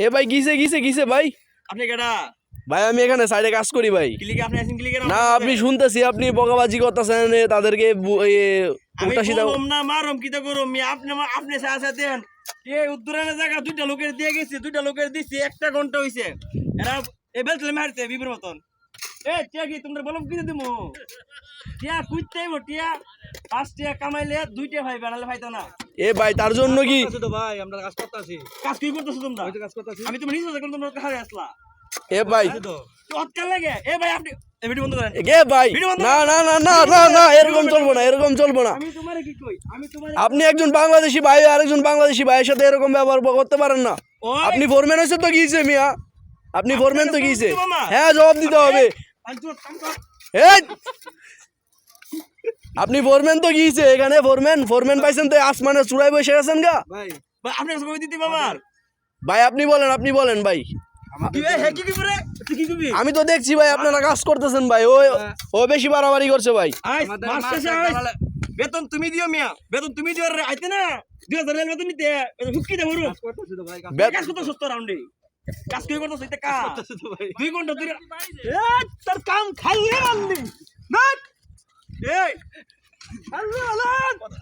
এ ভাই আপনি কেডা? ভাই আমি এখানে সাইডে কাজ করি ভাই। আপনি না শুনতেছি আপনি বকাবাজি করতেছেন তাদেরকে এ, উল্টা সিধা না মারম কি তো করম আপনি আপনি সাথে দেন। কে উত্তরায়ণের জায়গা দুইটা লোকের দিয়ে গেছি দুইটা লোকের দিছি একটা ঘণ্টা হইছে। এরা এ বেলতলে মারতে বিবের মতন। এ টিয়া কি তোমরা বলম কি দিমু? টিয়া কুইতে টিয়া। পাঁচ টিয়া কামাইলে দুইটা ভাই বানালে ভাইতো না। এ ভাই তার জন্য কি? ভাই আমরা কাজ করতেছি। কাজ কি করতেছো তোমরা? কাজ করতেছি। আমি তুমি নিজে যখন তোমরা কাছে আসলা। এ ভাই। তো। লাগে। এ ভাই আপনি ভিডিও বন্ধ করেন। এ ভাই। না না না না না না এরকম চলবো না এরকম চলবো না। আমি তোমারে কি কই? আমি তোমারে আপনি একজন বাংলাদেশি ভাই আর একজন বাংলাদেশি ভাইয়ের সাথে এরকম ব্যবহার করতে পারেন না। আপনি ফোরম্যান হয়েছে তো গিয়েছে মিয়া। আপনি ফোরম্যান তো গিয়েছে। হ্যাঁ জবাব দিতে হবে। এই! আপনি ফোরম্যান তো গিয়েছে এখানে ফোরম্যান ফোরম্যান পাইছেন তো আসমানে চূড়ায় বসে আছেন গা। ভাই ভাই আপনি কই দিতে আমার ভাই আপনি বলেন আপনি বলেন ভাই। করে আমি তো দেখছি ভাই আপনারা কাজ করতেছেন ভাই। ও ও বেশি বাড়াবাড়ি করছে ভাই। বেতন তুমি দিও মিয়া বেতন তুমি দিও রে আইতে না। দুই হাজার রেল বেতন নিতে। হুকি দে মরু কাজ করতেছি তো ভাই কাজ বে- কাজ কত সস্তা রাউন্ডে কাজ কই করতেছ এটা কাজ করতেছি তো ভাই। দুই ঘণ্টা দুই এ তোর কাম খাইয়ে মানলি না এই আল্লাহ আল্লাহ খাইয়ে মানলি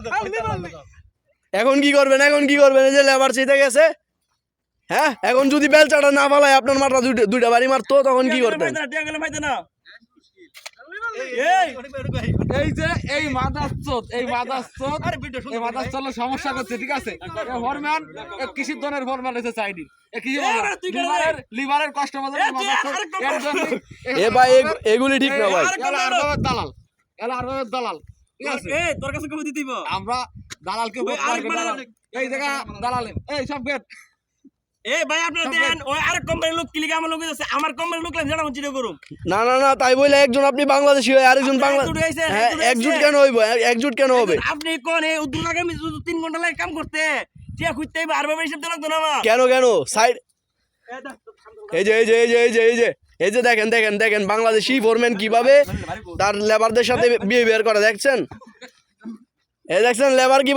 এখন কি করবেন এখন কি করবেন? এই যে লেবার চাইতে গেছে। হ্যাঁ এখন যদি বেলচাটা না ফালায় আপনার মাথা দুইটা দুইটা বাড়ি মারতো তখন কি করতেন টিয়া গেলে পাইতে না এই এই যে এই মাদাসচোদ এই মাদাসচোদ এই মাদাসচোদ সমস্যা করছে ঠিক আছে? ফরম্যান কৃষি ধরনের ফরম্যান হয়েছে চাইনি? লিভারের কষ্ট এ, ভাই? এগুলি ঠিক না ভাই। দালাল। তোর কাছে কবে দিব আমরা দালালকে ওই ভোট করব, আরেকবার দালাল। এই জায়গা দালাল এই সব গেট এই ভাই আপনারা দেন ওই আরেক কোম্পানির লোক ক্লিক আমার লোক আছে আমার কোম্পানির লোক লাগে জানা হচ্ছে করুম না না না তাই বলে একজন আপনি বাংলাদেশি হয় আরেকজন বাংলা একজুট হ্যাঁ একজুট কেন হইব? একজুট কেন হবে? আপনি কোন এই উদ্দুর আগে তিন ঘণ্টা লাগে কাম করতে। টিয়া খুঁজতে হইবে আর ব্যাপারে হিসাব দিলাম তো না কেন কেন? সাইড এই যে এই যে এই যে এই যে এই যে। এই যে দেখেন দেখেন দেখেন, বাংলাদেশি ফোরম্যান কীভাবে তার লেবারদের সাথে বিহেভিয়ার করে, দেখছেন? এই দেখছেন লেবার কি